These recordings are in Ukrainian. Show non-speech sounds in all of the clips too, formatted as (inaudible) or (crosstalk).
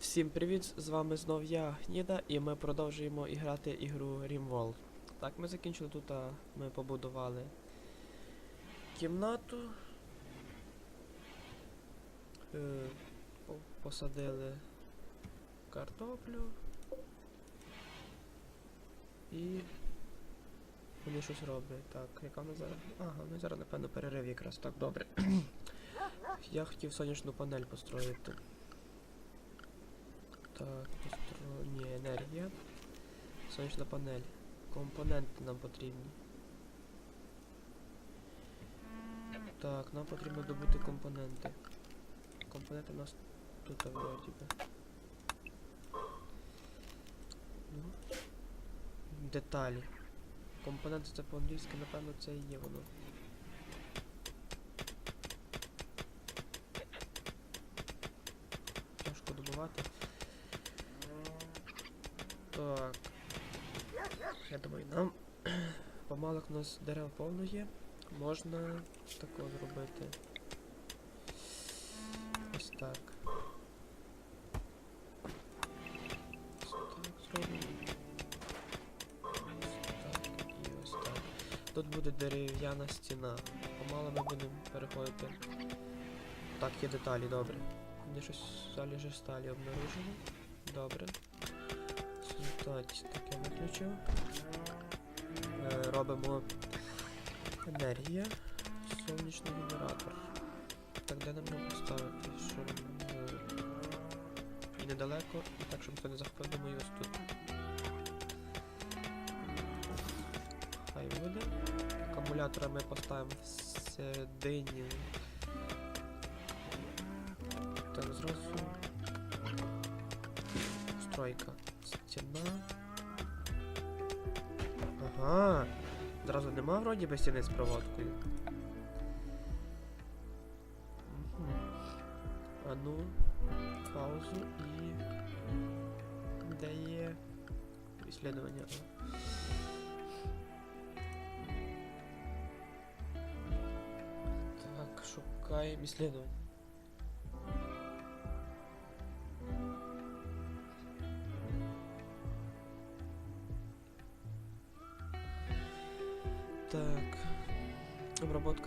Всім привіт! З вами знов я, Гніда, і ми продовжуємо іграти ігру RimWorld. Так, ми закінчили тут, а ми побудували кімнату. Е, посадили картоплю. І вони щось роблять. Так, яка в нас зараз? Ага, ну зараз, напевно, перерив якраз так, добре. (clears throat) Я хотів сонячну панель построїти. Так, постро... Ні, енергія. Сонячна панель. Компоненти нам потрібні. Так, нам потрібно добути компоненти. Компоненти у нас тут вроді би. Ну. Деталі. Компоненти це по-англійськи, напевно, це і є воно. Тяжко добувати. Так. Я думаю, нам помалок у нас дерев повно є. Можна тако зробити. Ось так. Ось так зробимо. Ось так і ось так. Тут буде дерев'яна стіна. Помало ми будемо переходити. Так, є деталі, добре. Мені щось залежи сталі обнаружено. Добре. Сюди таке виключив. Е, робимо енергія. Сонячний генератор. Так, де нам його поставити? Щоб е, і недалеко, і так, щоб ніхто не захопив, думаю, ось тут. Хай буде. Акумулятора ми поставимо всередині. Так, зразу. Стройка. Стіна. нема вроді би стіни з проводкою. Мгм. А ну, паузу і. Де є іслідування? Так, шукаємо іслідування.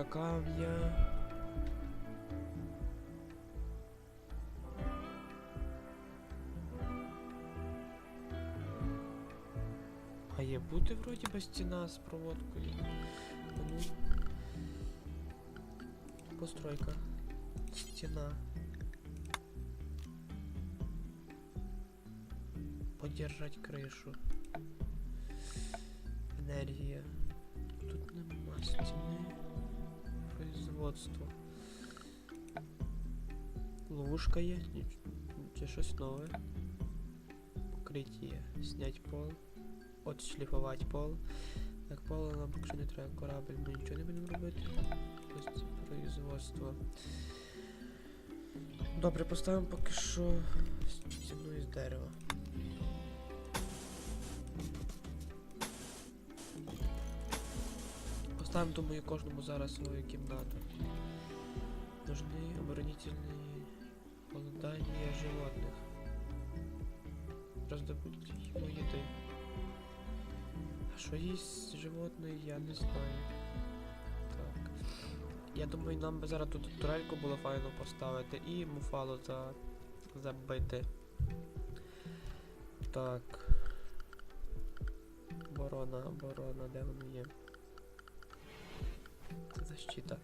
Обработка камня. Має бути вроді би стіна з проводкою. А Ну. Постройка. Стіна. Подержать крышу. Производство. Ловушка є. Чи щось нове. Покриття. Снять пол. Отшліфувати пол. Так, поло нам поки що не треба корабль, ми нічого не будемо робити. Ось производство. Добре, поставимо поки що стіну із дерева. Поставимо, думаю, кожному зараз свою кімнату. Нужны оборонительные голодания животных. Раздобудь ему еды. А що їсть животне, я не знаю. Так. Я думаю, нам би зараз тут турельку було файно поставити і муфалу за... забити. Так. Оборона, оборона, де воно є? Защита.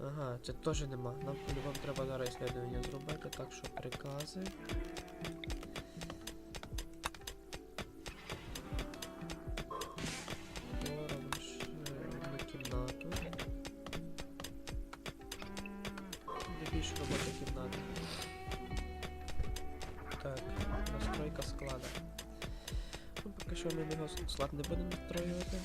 Ага, це теж нема. Нам по-любому треба зараз ісследування зробити, так що прикази. Так, настройка склада. Ну, поки що ми його склад не будемо настроювати.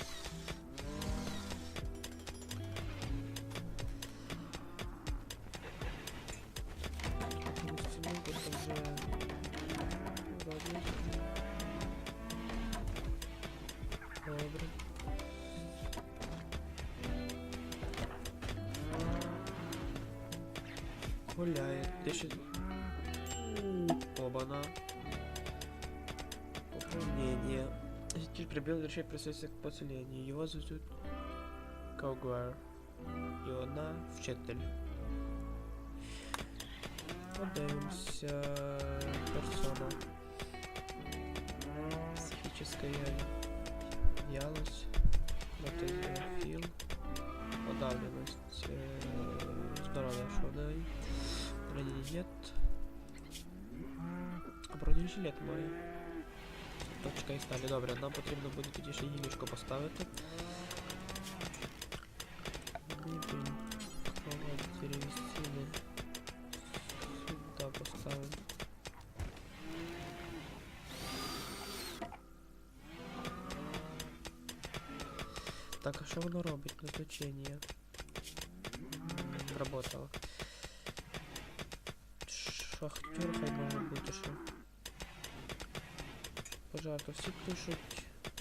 гуляет. Ты сейчас... Обана. Управление. Житель прибил решает присутствие к поселению. Его зовут Когуар. И она в Четтель. Отдаемся персона. Психическая ялость. Мотозеофил. Подавленность. Э, Здоровье, что дай Бронежилет. Бронежилет має. Точка і сталі. Добре, нам потрібно буде тоді ще гілішко поставити. Мебель. Кровать, деревесины. Сюда поставим. Так, а що воно робить? Назначення. Работало. Шахтер хай може бути що. Пожарка, всі пишуть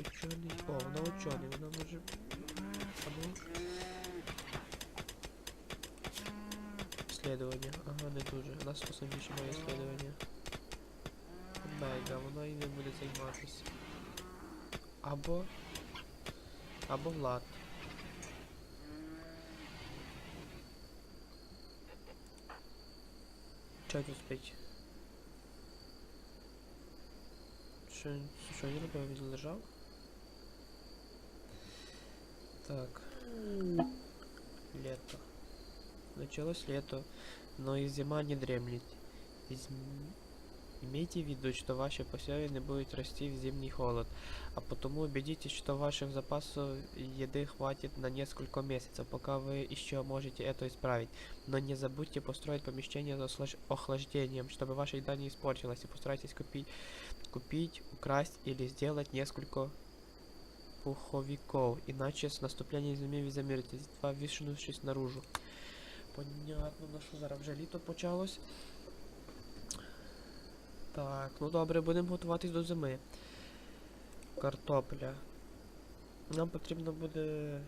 учений. О, вона учений, вона може. А ну. Исследование. Ага, не дуже. У нас просто більше має исследовання. Мега, вона і не буде займатися. Або. Або Влад. Що тут спить? Що, що він робив? Він лежав? Так. Лето. Началось лето, но и зима не дремлет. Изм- Имейте в виду, что ваши посевы не будут расти в зимний холод, а потому убедитесь, что ваших запасов еды хватит на несколько месяцев, пока вы еще можете это исправить. Но не забудьте построить помещение с охлаждением, чтобы ваша еда не испортилась, и постарайтесь купить, купить, украсть или сделать несколько пуховиков, иначе с наступлением зимы вы замерзнете, едва вышнувшись наружу. Понятно, на що зараз вже літо почалось. Так, ну добре, будемо готуватись до зими. Картопля. Нам потрібно буде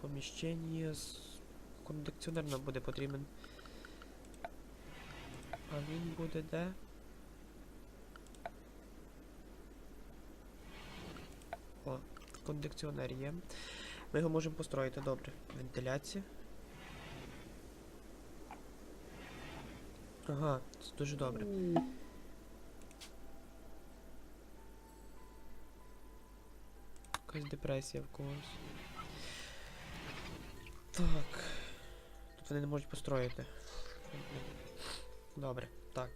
поміщення з кондиціонер нам буде потрібен. А він буде де? О, кондиціонер є. Ми його можемо построїти добре. Вентиляція. Ага, це дуже добре. Якась депресія в когось. Так. Тут вони не можуть построїти. Добре, так.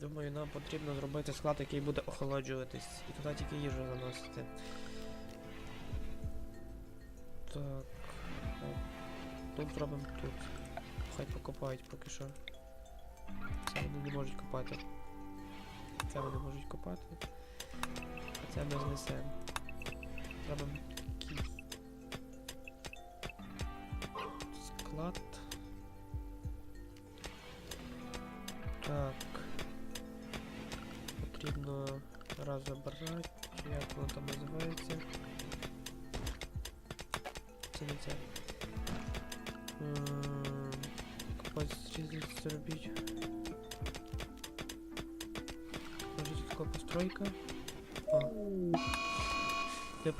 Думаю, нам потрібно зробити склад, який буде охолоджуватись. І туди тільки їжу заносити. Так. Тут зробимо тут. Хай покопають поки що. Це вони не можуть копати. Це вони можуть копати. А це ми знесемо. Зробимо такий склад. Так. Потрібно розібрати, чи як воно там називається. Це не це. Ем, Капацитет зробіть. Може тут така постройка? О. Я.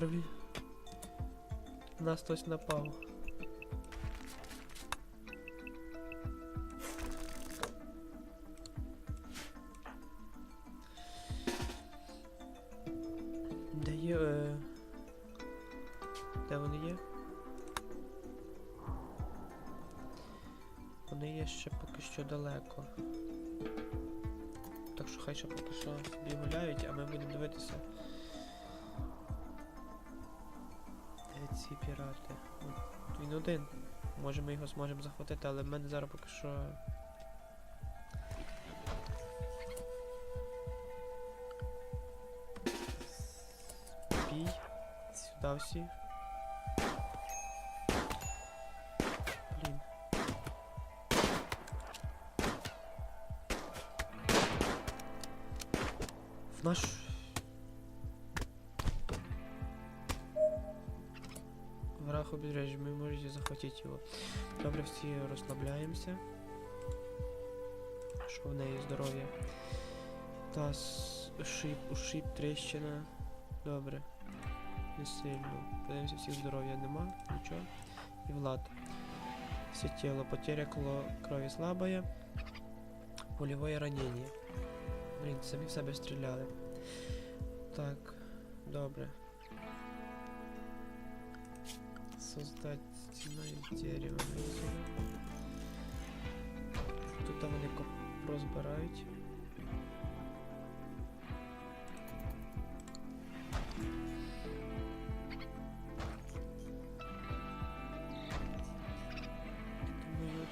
Нас хтось напав. Ці пірати? Він один. Може ми його зможемо захватити, але в мене зараз поки що. Бій. Сюди всі. Захватить. Добре, всі розслабляємося. що в неї здоров'я. Та с- шип, ушиб, тріщина. Добре. Не сильно. Подивимося, всіх здоров'я нема, нічого. І Влад. Все тело, потеря крові слабая. Польове ранення. Блін, самі в себе стріляли. Так, добре. Создать із дерева. Тут там вони розбирають.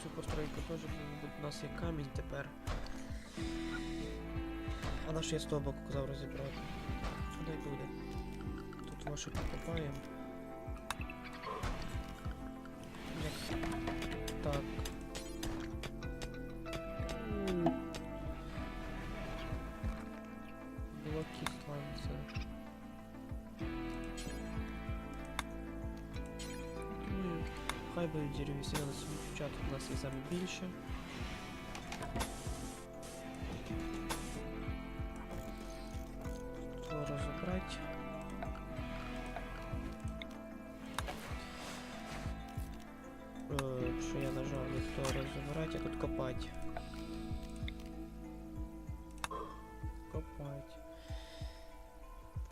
Цю постройку теж. У нас є камінь тепер. А наш я стовбок казав розібрати. Куди буде? Тут ваші покопаємо. Хай будуть деревісі на у нас є саме більше. То розібрати. Що я нажав, не то розібрати, а тут копати. Копать.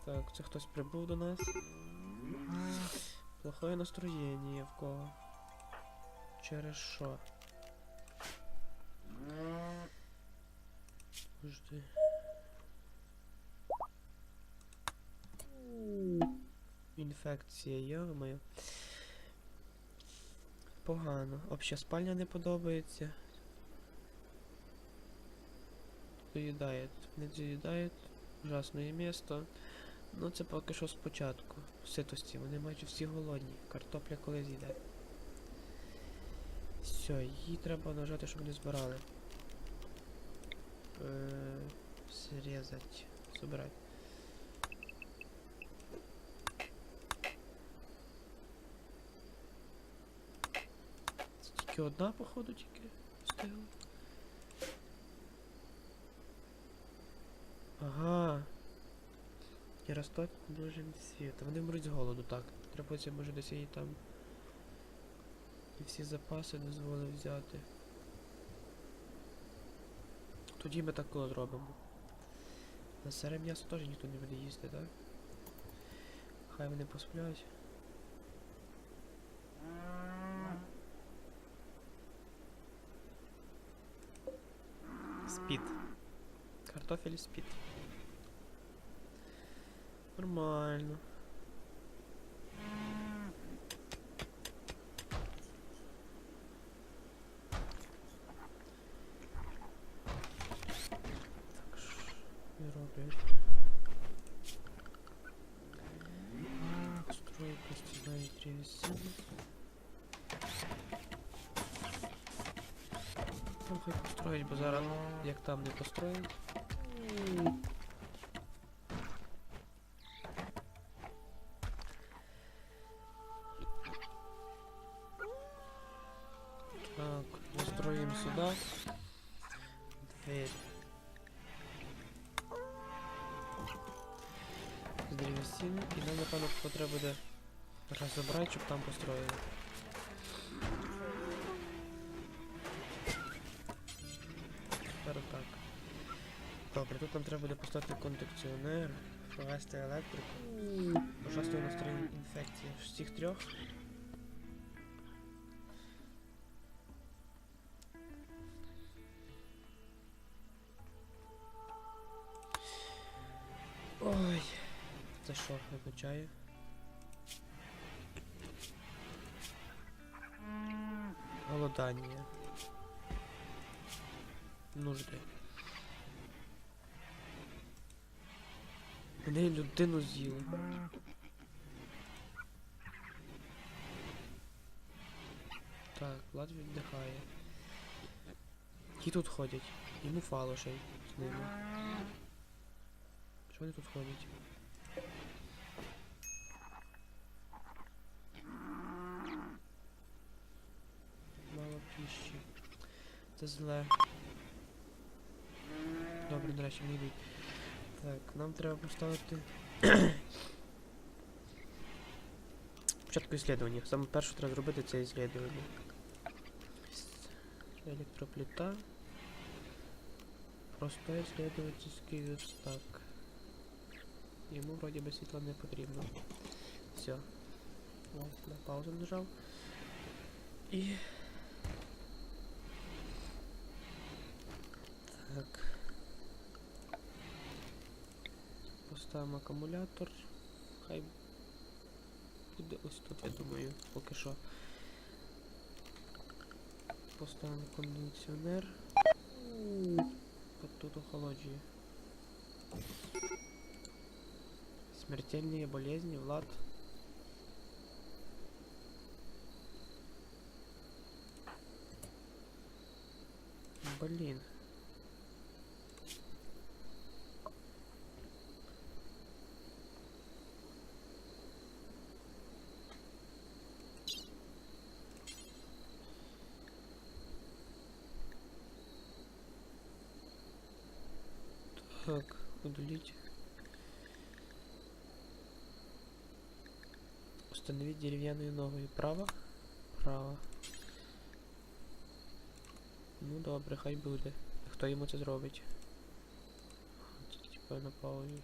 Так, це хтось прибув до нас. Плохое настроєння в кого. Через що? Жди. Інфекція, йо-моє. Погано. Обща спальня не подобається. Доїдає. Не доїдає. Ужасне місто. Ну це поки що спочатку. Ситості. Вони майже всі голодні. Картопля коли з'їде. Все, її треба нажати, щоб не збирали. Е, срезать. Собирать. Це тільки одна, походу, тільки встигла. Ага. І ростуть дуже світ. Вони вмруть з голоду, так. Треба може десь її там. І всі запаси дозволив взяти. Тоді ми так коли зробимо. На сире м'ясо теж ніхто не буде їсти, так? Хай вони посплять. Спит. Картофель спит. Нормально. Так що і роблять. Так, стройка і. Там хай построїть, бо зараз як там не построїть. Так, настроим сюда. Дверь. З древесини. І нам, напевно, потреба буде розібрати, щоб там построїли. Тепер так. Добре, тут нам треба буде поставити кондиціонер, провести електрику. Ужасно настроєння інфекції. З цих трьох. Ой. Це що, вибачаю? Голодання. Нужди. Мене людину з'їли. Так, Влад віддихає. Ті тут ходять. Йому фало ще з ними. Що вони тут ходять? Це зле. Добре, нарешті вони йдуть. Так, нам треба поставити. (clears throat) Спочатку іслідування. Саме перше треба зробити це іслідування. Електроплита. Простой исследовательский верстак. Ему вроде бы світла не потрібно. Все. Ось, на паузу нажав. І. Так. Поставимо акумулятор. Хай буде ось тут, я думаю, поки що. Поставимо кондиціонер. От тут охолоджує. Смертельные болезни, Влад. Блин. удалить. Установить дерев'яною ногою. Право? Право. Ну добре, хай буде. Хто йому це зробить? Це типа на паузі.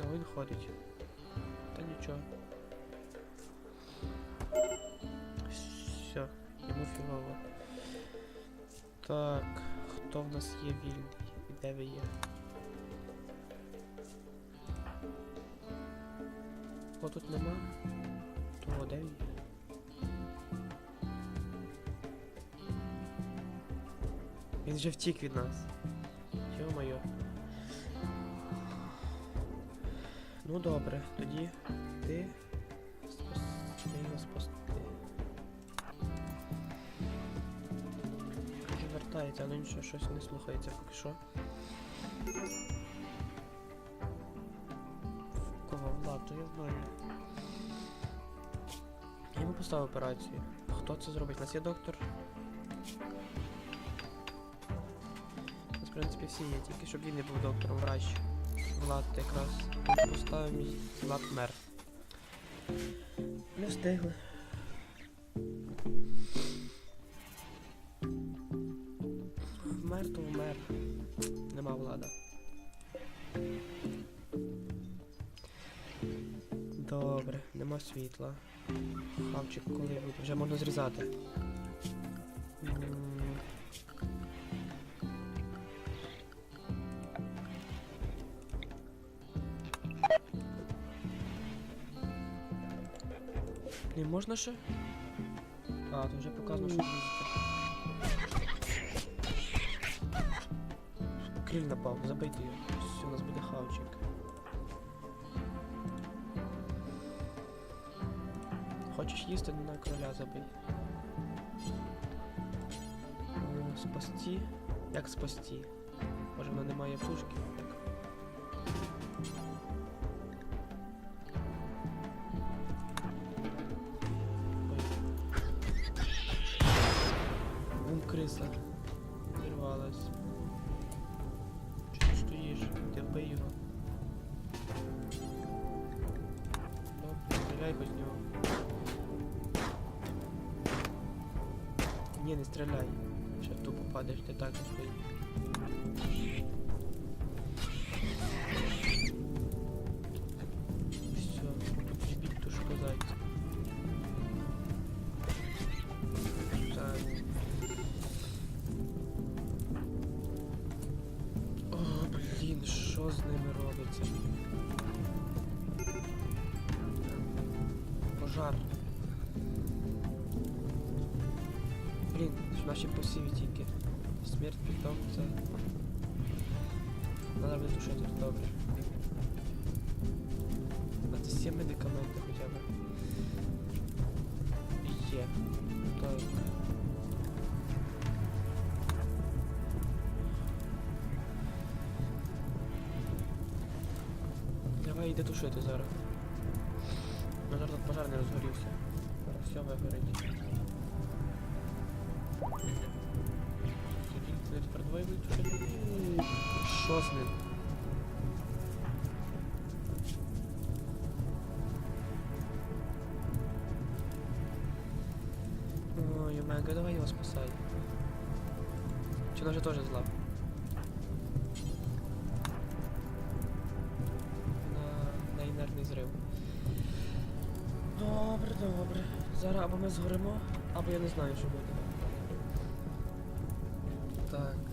А він ходить. Та нічого. Все, йому фігово. Так, Хто в нас є вільний? І де ви є? О, тут нема. То де він? Він вже втік від нас. Йо-моє. Ну добре, тоді ти Вертається, але нічого, щось не слухається поки що. Кого влад, то я знаю. Я йому поставив операцію. Хто це зробить? У нас є доктор. У нас, в принципі, всі є, тільки щоб він не був доктором, врач. Влад якраз поставив мій Влад мер. Не встигли. Світла. Хавчик коли буде? Вже можна зрізати. Не можна ще? А, то вже показано, що їздити. Криль напав, забийте його. Їсти, на кроля забий. Е, Спасти? Як спасти? Може вона не має пушки? Ой. Бум криса. Зірвалась. Ти стоїш? Вбий його. Добре, стріляй хоч нього. Ні, не стріляй. Ще тупо падаєш, ти так не стоїть. Смерть питомця. Надо витушити добре. А це всі медикаменти хоча б. Є. Так. Давай йди тушити зараз. Ну зараз тут пожар не розгорівся. Зараз все вигорить. Що? Ой, Омега, давай його спасай. Вона вже теж зла? На, на інертний зрив. Добре, добре. Зараз або ми згоримо, або я не знаю, що буде. Так.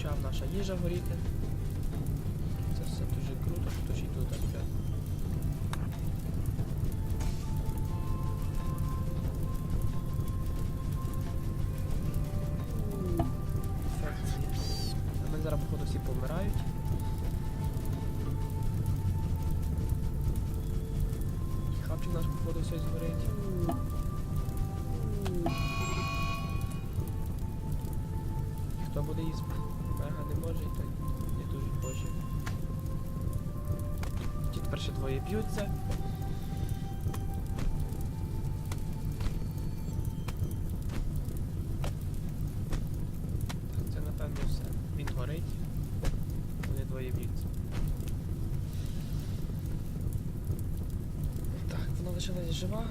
Почав наша їжа горіти. Це все дуже круто, що точить тут опять. А зараз, походу, всі помирають. Хавчик наш, походу, згорить. Хто буде їсти? Не і не дуже хоче. Ті ще двоє б'ються. Так, це напевно все. Він горить. Вони двоє б'ються. Так, вона лишилась жива,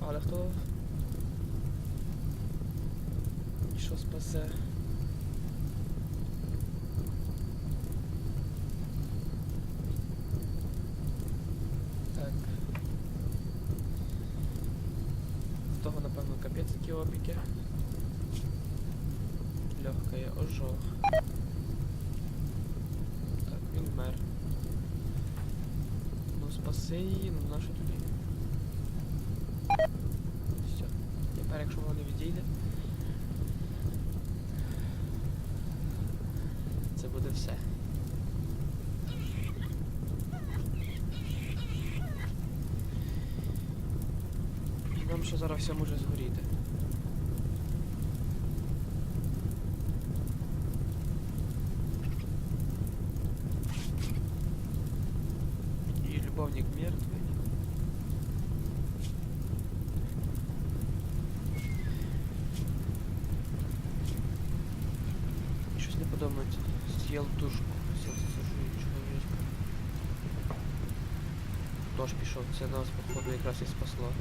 але хто. Що спасе? Так. В того, напевно, які. Легкий ожог. Так, він вмер. Ну спаси її, ну нащо тоді? Все. Тепер якщо воно не відійде. Це буде все. Нам ще зараз все може згоріти. Це нас походу якраз і спасло.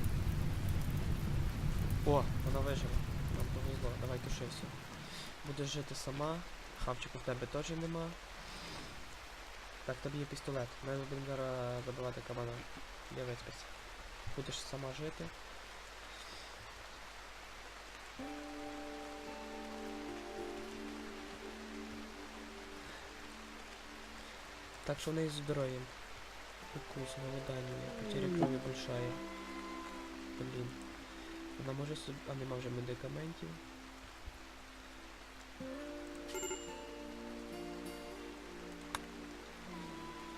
О, вона вижила. Нам повезло. Давай тушися. Будеш жити сама. Хавчику в тебе теж нема. Так, тобі є пістолет. Ми будемо зараз добивати кабана. Я виспався. Будеш сама жити. Так, що в неї з здоров'ям? Укус, голодання, потеря крові большая. Блін. Вона може собі... А нема вже медикаментів.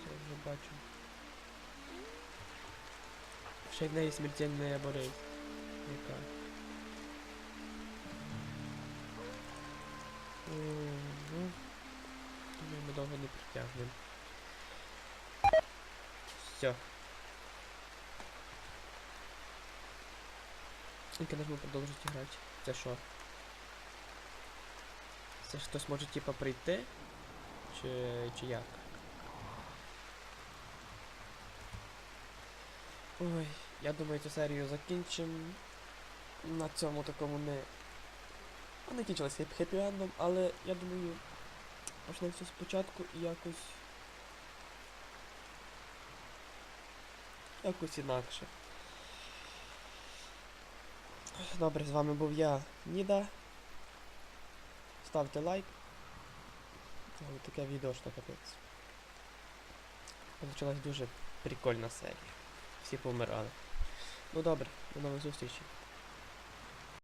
Це вже бачу. Ще в неї смертельна болезнь. Яка? Ну, думаю, ми довго не притягнемо. Все. Ж ми продовжити грати? Це що? Це ж хтось може типа прийти? Чи, чи як? Ой, я думаю, цю серію закінчимо на цьому такому не. А не кінчилось хеппі-ендом, але я думаю, почнемо все спочатку і якось. Якось інакше. Добре, з вами був я, Ніда. Ставте лайк. Ось Таке відео що капець. Почалась дуже прикольна серія. Всі помирали. Ну добре, до нових зустрічей.